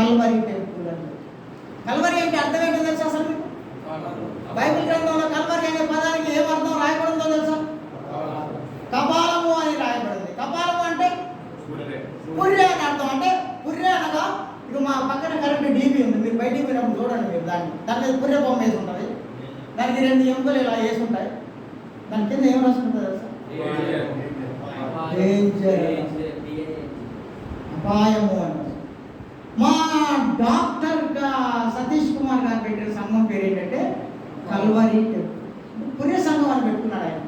Calvary temple Calvary అంటే అర్థం ఏంటో తెలుసా అసలు? మీకు బైబిల్ గ్రంథంలో కల్వరి అనే పదానికి ఏం అర్థం రాయబడిందో తెలుసా? కపాలము అని రాయబడింది. కపాలము అంటే పుర్రె అని అర్థం. అంటే పుర్రె అనగా ఇక మా పక్కన కరెంట్ డీబీ ఉంది. మీరు బయటికి పోయినప్పుడు చూడండి మీరు దాన్ని. దాని మీద పుర్రె బొమ్మ వేసి ఉంటుంది. దానికి రెండు ఎముకలు ఇలా వేసి ఉంటాయి. దాని కింద ఏం రాసుకుంటుంది తెలుసా? డేంజర్ అపాయము అని మా డాక్టర్ గా- సతీష్ కుమార్ గారు పెట్టిన సంఘం పేరు ఏంటంటే కల్వరి పుణ్య సంఘం అని పెట్టుకున్నాడు ఆయన.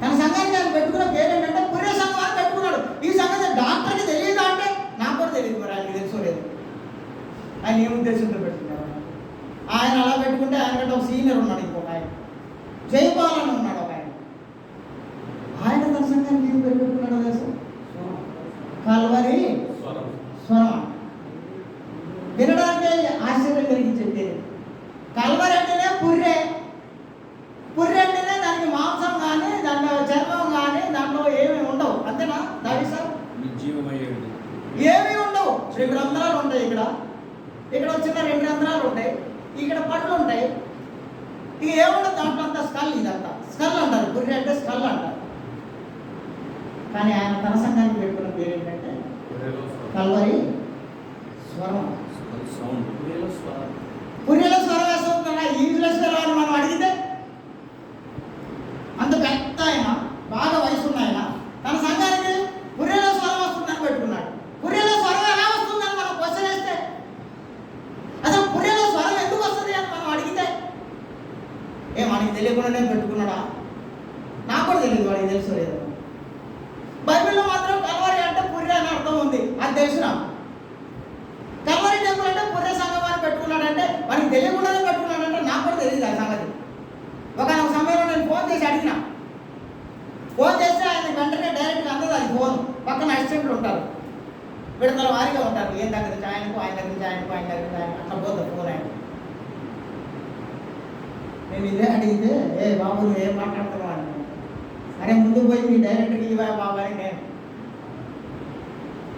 తన సంఘానికి ఆయన పెట్టుకున్న పేరు ఏంటంటే పుణ్య సంఘం అని పెట్టుకున్నాడు. ఈ సంగతి డాక్టర్కి తెలియదా అంటే నాకు కూడా తెలియదు మరి ఆయనకి తెలుసుకోలేదు ఆయన ఏం ఉద్దేశంతో పెట్టుకున్నాడు? ఆయన అలా పెట్టుకుంటే ఆయన కంటే ఒక సీనియర్ ఉన్నాడు ఇంకొక ఆయన. జైపాల్ అని ఉన్నాడు ఒక ఆయన. ఆయన తన సంఘానికి ఏం పెట్టుకున్నాడు తెలుసా కల్వరి స్వరం వినడానికి ఆశ్చర్యం కలిగించే పేరు కల్వరి అంటేనే పుర్రె పుర్రె అంటేనే దానికి మాంసం కానీ దాంట్లో చర్మం కానీ దాంట్లో ఏమి ఉండవు అంతేనా దావి సార్ నిర్జీవమయ్యేది ఏమీ ఉండవు రెండు రంధ్రాలు ఉంటాయి ఇక్కడ. ఇక్కడ చిన్న రెండు రంధ్రాలు ఉంటాయి. ఇక్కడ పళ్ళు ఉంటాయి. ఇక ఏముండదు? దాంట్లో అంతా స్కల్ ఇదంతా. స్కల్ అంటారు. పుర్రె అంటే స్కల్ అంటారు. కానీ ఆయన తన సంఘానికి పెట్టుకున్న పేరు ఏంటంటే కల్వరి స్వరం సౌండ్ పుర్రెలో స్వరం వేస్తుందా ఇంగ్లీష్లో స్వరం అని మనం అడిగితే అంత పెద్ద ఆయన బాగా వయసు ఉన్న ఆయన తన సంఘానికి పుర్రెలో స్వరం వస్తుందని పెట్టుకున్నాడు పుర్రెలో స్వరం ఎలా వస్తుందని మనం క్వశ్చన్ వేస్తే అసలు పుర్రెలో స్వరం ఎందుకు వస్తుంది అని మనం అడిగితే ఏ మనకి అనుకున్నాడా? నాకు కూడా తెలియదు వాడికి తెలుసు లేదు. బైబిల్లో మాత్రం కలవరి అంటే పుర్రె అని అర్థం ఉంది. అది తెలుసు కలవరి టెంపుల్ అంటే పుర్రె సంఘం అని పెట్టుకున్నాడంటే వాడికి తెలియకుండానే పెట్టుకున్నాడంటే నాకు కూడా తెలియదు ఆ సంగతి. ఒక సమయంలో నేను ఫోన్ చేసి అడిగిన. ఫోన్ చేస్తే ఆయన వెంటనే డైరెక్ట్గా అందదు అది ఫోన్. పక్కన అసిస్టెంట్లు ఉంటారు. విడతల వారిగా ఉంటారు. ఏం దగ్గర నుంచి ఆయనకు ఆయన దగ్గర నుంచి ఆయనకు ఆయన దగ్గర నుంచి ఆయన అట్లా పోతుంది ఫోన్ ఆయన నేను ఇదే అడిగితే ఏ బాబు నువ్వు ఏం మాట్లాడుతున్నావు? అని. అరే ముందు పోయి మీ డైరెక్ట్గా ఇవా బాబు అని నేను.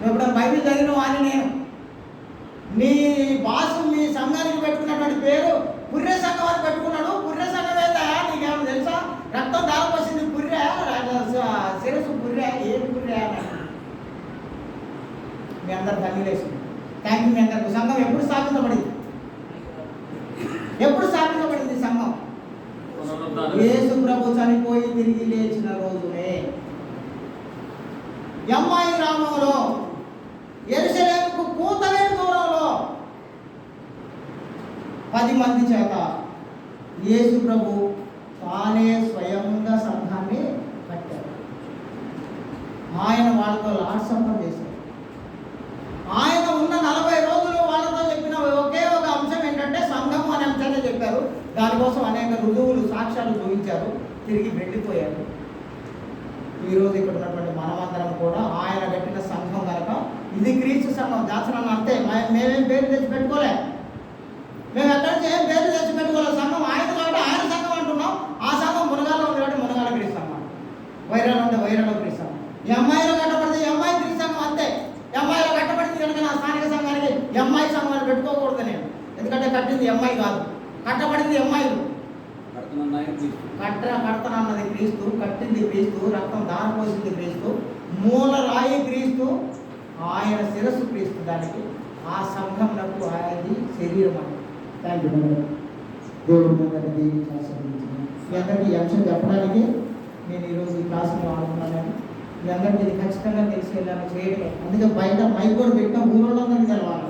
నువ్వు ఎప్పుడైనా బైబిల్ చదివినావు అని నేను. మీ బాసు మీ సంఘానికి పెట్టుకున్నటువంటి పేరు పుర్రె సంఘం అని పెట్టుకున్నాడు. పుర్రె సంఘం ఏందా? నీకేమో తెలుసా? రక్తం దారిపోసింది పుర్రె రా- శిరస్సు పుర్రె ఏం పుర్రె మీ అందరు తల్లిలేసింది థ్యాంక్ యూ మీ అందరికి. సంఘం ఎప్పుడు స్థాపించబడింది? ఎప్పుడు స్థాపించబడింది సంఘం? యేసు ప్రభు చనిపోయి తిరిగి లేచిన రోజునే. ఎమ్మాయి గ్రామంలో ఎరుసలేముకు కూతలేని దూరంలో పది మంది చేత యేసు ప్రభు తానే స్వయంగా సంఘాన్ని కట్టారు. ఆయన వాళ్ళతో లాట్సంపం చేశారు ఆయన ఉన్న నలభై రోజులు వాళ్ళతో చెప్పిన ఒకే ఒక అంశం ఏంటంటే సంఘం అనే అంశాన్ని చెప్పారు దానికోసం అనేక రుజువులు సాక్ష్యాలు చూపించారు. తిరిగి వెళ్ళిపోయారు. ఈరోజు ఇక్కడ ఉన్నటువంటి మనమందరం కూడా ఆయన పెట్టిన సంఘం కనుక ఇది క్రీస్తు సంఘం దాచనన్న అంతే. మేమేం పేరు తెచ్చి పెట్టుకోలే మేము ఎక్కడి నుంచి ఏం పేరు తెచ్చి పెట్టుకోలే సంఘం ఆయన కాబట్టి ఆయన సంఘం అంటున్నాం. ఆ సంఘం మునగాల్లో ఉండేవాడు మునగాల క్రీస్తు సంఘం. వైరాలు ఉంటే వైరాలో క్రీస్తు సంఘం. ఈ అమ్మాయిలో కట్టబడితే ఎంఐ అమ్మాయి క్రీస్తు సంఘం అంతే. ఎంఐలో కట్టబడింది కనుక నా స్థానిక సంఘానికి ఎంఐ అమ్మాయి సంఘాన్ని పెట్టుకోకూడదు నేను. ఎందుకంటే కట్టింది ఎంఐ అమ్మాయి కాదు. కట్టబడింది ఈ అమ్మాయిలు. కట్ట కడతనన్నది క్రీస్తు. కట్టింది క్రీస్తు రక్తం దారపోసింది క్రీస్తు మూల రాయి క్రీస్తు ఆయన శిరస్సు క్రీస్తు దానికి. ఆ సంఘంలకు ఆయనది శరీరం అని. థ్యాంక్ యూ దేవుడు. మీ అందరికీ ఈ అంశం చెప్పడానికి నేను ఈరోజు ఈ క్లాసులో ఆడుతున్నానని మీ అందరికీ ఇది ఖచ్చితంగా తెలిసి వెళ్ళాలని చేయడమే అందుకే బయట మైక్ కూడా పెట్టిన ఊరోళ్ళందరికీ తెలవాలి.